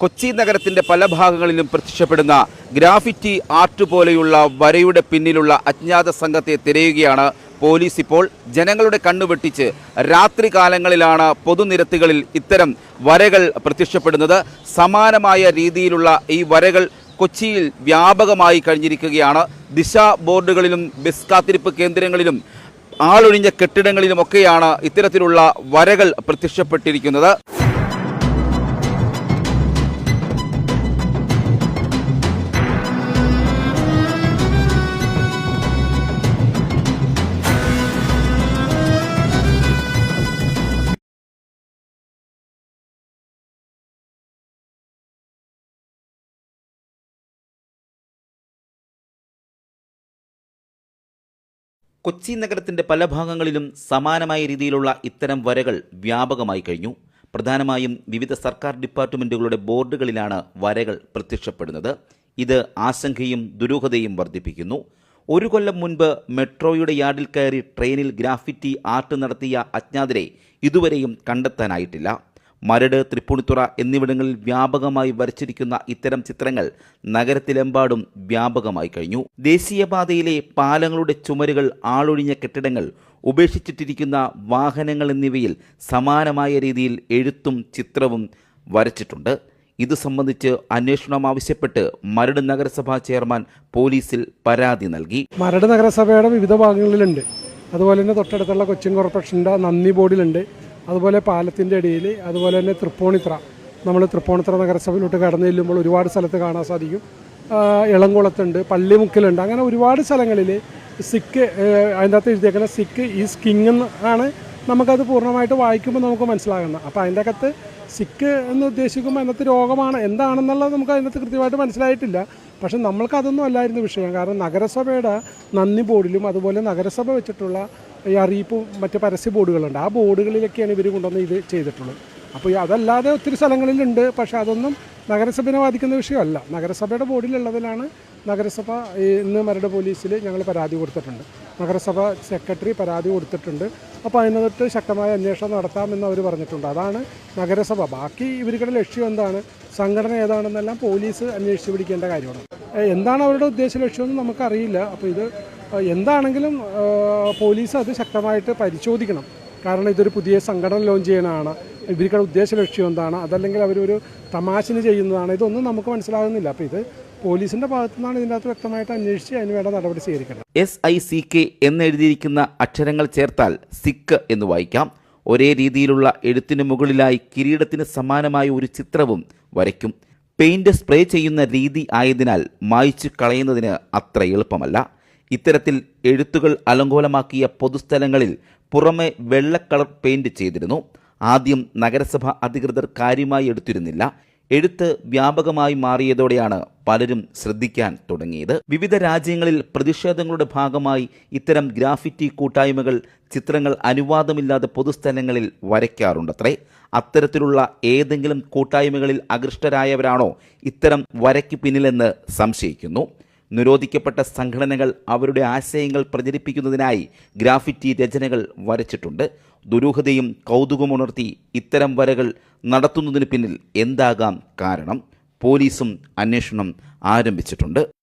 കൊച്ചി നഗരത്തിന്റെ പല ഭാഗങ്ങളിലും പ്രത്യക്ഷപ്പെടുന്ന ഗ്രാഫിറ്റി ആർട്ട് പോലെയുള്ള വരയുടെ പിന്നിലുള്ള അജ്ഞാത സംഘത്തെ തിരയുകയാണ് പോലീസ് ഇപ്പോൾ ജനങ്ങളുടെ കണ്ണുവെട്ടിച്ച് രാത്രി കാലങ്ങളിലാണ് പൊതുനിരത്തുകളിൽ ഇത്തരം വരകൾ പ്രത്യക്ഷപ്പെടുന്നത്. സമാനമായ രീതിയിലുള്ള ഈ വരകൾ കൊച്ചിയിൽ വ്യാപകമായി കഴിഞ്ഞിരിക്കുകയാണ്. ദിശ ബോർഡുകളിലും ബസ് കാത്തിരിപ്പ് കേന്ദ്രങ്ങളിലും ആളൊഴിഞ്ഞ കെട്ടിടങ്ങളിലുമൊക്കെയാണ് ഇത്തരത്തിലുള്ള വരകൾ പ്രത്യക്ഷപ്പെട്ടിരിക്കുന്നത്. കൊച്ചി നഗരത്തിന്റെ പല ഭാഗങ്ങളിലും സമാനമായ രീതിയിലുള്ള ഇത്തരം വരകൾ വ്യാപകമായി കഴിഞ്ഞു. പ്രധാനമായും വിവിധ സർക്കാർ ഡിപ്പാർട്ട്മെന്റുകളുടെ ബോർഡുകളിലാണ് വരകൾ പ്രത്യക്ഷപ്പെടുന്നത്. ഇത് ആശങ്കയും ദുരൂഹതയും വർദ്ധിപ്പിക്കുന്നു. ഒരു കൊല്ലം മുൻപ് മെട്രോയുടെ യാർഡിൽ കയറി ട്രെയിനിൽ ഗ്രാഫിറ്റി ആർട്ട് നടത്തിയ അജ്ഞാതരെ ഇതുവരെയും കണ്ടെത്താനായിട്ടില്ല. മരട് തൃപ്പൂണിത്തുറ എന്നിവിടങ്ങളിൽ വ്യാപകമായി വരച്ചിരിക്കുന്ന ഇത്തരം ചിത്രങ്ങൾ നഗരത്തിലെമ്പാടും വ്യാപകമായി കഴിഞ്ഞു. ദേശീയപാതയിലെ പാലങ്ങളുടെ ചുമരുകൾ ആളൊഴിഞ്ഞ കെട്ടിടങ്ങൾ ഉപേക്ഷിച്ചിട്ടിരിക്കുന്ന വാഹനങ്ങൾ എന്നിവയിൽ സമാനമായ രീതിയിൽ എഴുത്തും ചിത്രവും വരച്ചിട്ടുണ്ട്. ഇത് സംബന്ധിച്ച് അന്വേഷണം ആവശ്യപ്പെട്ട് മരട് നഗരസഭാ ചെയർമാൻ പോലീസിൽ പരാതി നൽകി. മരട് നഗരസഭയുടെ വിവിധ ഭാഗങ്ങളിലുണ്ട്. അതുപോലെ തന്നെ തൊട്ടടുത്തുള്ള കൊച്ചിൻ കോർപ്പറേഷന്റെ നന്ദി ബോർഡിലുണ്ട്. അതുപോലെ പാലത്തിന്റെ അടിയിൽ അതുപോലെ തന്നെ തൃപ്പൂണിത്ര നമ്മൾ തൃപ്പൂണിത്ര നഗരസഭയിലോട്ട് കടന്നു ചെല്ലുമ്പോൾ ഒരുപാട് സ്ഥലത്ത് കാണാൻ സാധിക്കും. ഇളംകുളത്തുണ്ട് പള്ളിമുക്കിലുണ്ട്. അങ്ങനെ ഒരുപാട് സ്ഥലങ്ങളിൽ സിക്ക് അതിന്റെ അകത്ത് എഴുതിയേക്കുന്ന സിക്ക് ഈസ് കിങ് എന്ന് ആണ് നമുക്കത് പൂർണമായിട്ട് വായിക്കുമ്പോൾ നമുക്ക് മനസ്സിലാകുന്നത്. അപ്പോൾ അതിന്റെ അകത്ത് സിക്ക് എന്ന് ഉദ്ദേശിക്കുമ്പോൾ അതിനകത്ത് രോഗമാണ്. എന്താണെന്നുള്ളത് നമുക്ക് അതിനകത്ത് കൃത്യമായിട്ട് മനസ്സിലായിട്ടില്ല. പക്ഷെ നമ്മൾക്കതൊന്നും അല്ലായിരുന്നു വിഷയം. കാരണം നഗരസഭയുടെ നന്ദി ബോർഡിലും അതുപോലെ നഗരസഭ വെച്ചിട്ടുള്ള ഈ അറിയിപ്പും മറ്റ് പരസ്യ ബോർഡുകളുണ്ട്. ആ ബോർഡുകളിലൊക്കെയാണ് ഇവർ കൊണ്ടുവന്ന് ഇത് ചെയ്തിട്ടുള്ളത്. അപ്പോൾ അതല്ലാതെ ഒത്തിരി സ്ഥലങ്ങളിലുണ്ട്. പക്ഷേ അതൊന്നും നഗരസഭയെ ബാധിക്കുന്ന വിഷയമല്ല. നഗരസഭയുടെ ബോർഡിലുള്ളതിലാണ് നഗരസഭ ഇന്ന് മരട് പോലീസിൽ ഞങ്ങൾ പരാതി കൊടുത്തിട്ടുണ്ട്. നഗരസഭ സെക്രട്ടറി പരാതി കൊടുത്തിട്ടുണ്ട്. അപ്പോൾ അതിനകത്ത് ശക്തമായ അന്വേഷണം നടത്താമെന്ന് അവർ പറഞ്ഞിട്ടുണ്ട്. അതാണ് നഗരസഭ. ബാക്കി ഇവരുടെ ലക്ഷ്യം എന്താണ്? സംഘടന ഏതാണെന്നെല്ലാം പോലീസ് അന്വേഷിച്ച് പിടിക്കേണ്ട കാര്യമാണ്. എന്താണ് അവരുടെ ഉദ്ദേശ ലക്ഷ്യമെന്ന് നമുക്കറിയില്ല. അപ്പോൾ ഇത് എന്താണെങ്കിലും പോലീസ് അത് ശക്തമായിട്ട് പരിശോധിക്കണം. കാരണം ഇതൊരു പുതിയ സംഘടന ലോഞ്ച് ചെയ്യണതാണ്. ഇവർക്കുള്ള ഉദ്ദേശ ലക്ഷ്യം എന്താണ്? അതല്ലെങ്കിൽ അവരൊരു തമാശന് ചെയ്യുന്നതാണ്. ഇതൊന്നും നമുക്ക് മനസ്സിലാകുന്നില്ല. അപ്പോൾ ഇത് പോലീസിന്റെ ഭാഗത്തു നിന്നാണ് ഇതിനകത്ത് വ്യക്തമായിട്ട് അന്വേഷിച്ച് അതിന് വേണ്ട നടപടി സ്വീകരിക്കുന്നത് എസ് ഐ സി കെ എന്നെഴുതിയിരിക്കുന്ന അക്ഷരങ്ങൾ ചേർത്താൽ സിക്ക് എന്ന് വായിക്കാം. ഒരേ രീതിയിലുള്ള എഴുത്തിന് മുകളിലായി കിരീടത്തിന് സമാനമായ ഒരു ചിത്രവും വരയ്ക്കും. പെയിന്റ് സ്പ്രേ ചെയ്യുന്ന രീതി ആയതിനാൽ മായ്ച്ചു കളയുന്നതിന് അത്ര എളുപ്പമല്ല. ഇത്തരത്തിൽ എഴുത്തുകൾ അലങ്കോലമാക്കിയ പൊതുസ്ഥലങ്ങളിൽ പുറമെ വെള്ളക്കളർ കളർ പെയിന്റ് ചെയ്തിരുന്നു. ആദ്യം നഗരസഭ അധികൃതർ കാര്യമായി എടുത്തിരുന്നില്ല. എഴുത്ത് വ്യാപകമായി മാറിയതോടെയാണ് പലരും ശ്രദ്ധിക്കാൻ തുടങ്ങിയത്. വിവിധ രാജ്യങ്ങളിൽ പ്രതിഷേധങ്ങളുടെ ഭാഗമായി ഇത്തരം ഗ്രാഫിറ്റി കൂട്ടായ്മകൾ ചിത്രങ്ങൾ അനുവാദമില്ലാതെ പൊതുസ്ഥലങ്ങളിൽ വരയ്ക്കാറുണ്ടത്രേ. അത്തരത്തിലുള്ള ഏതെങ്കിലും കൂട്ടായ്മകളിൽ അകൃഷ്ടരായവരാണോ ഇത്തരം വരയ്ക്ക് പിന്നിലെന്ന് സംശയിക്കുന്നു. നിരോധിക്കപ്പെട്ട സംഘടനകൾ അവരുടെ ആശയങ്ങൾ പ്രചരിപ്പിക്കുന്നതിനായി ഗ്രാഫിറ്റി രചനകൾ വരച്ചിട്ടുണ്ട്. ദുരൂഹതയും കൗതുകമുണർത്തി ഇത്തരം വരകൾ നടത്തുന്നതിന് പിന്നിൽ എന്താകാം കാരണം? പോലീസും അന്വേഷണം ആരംഭിച്ചിട്ടുണ്ട്.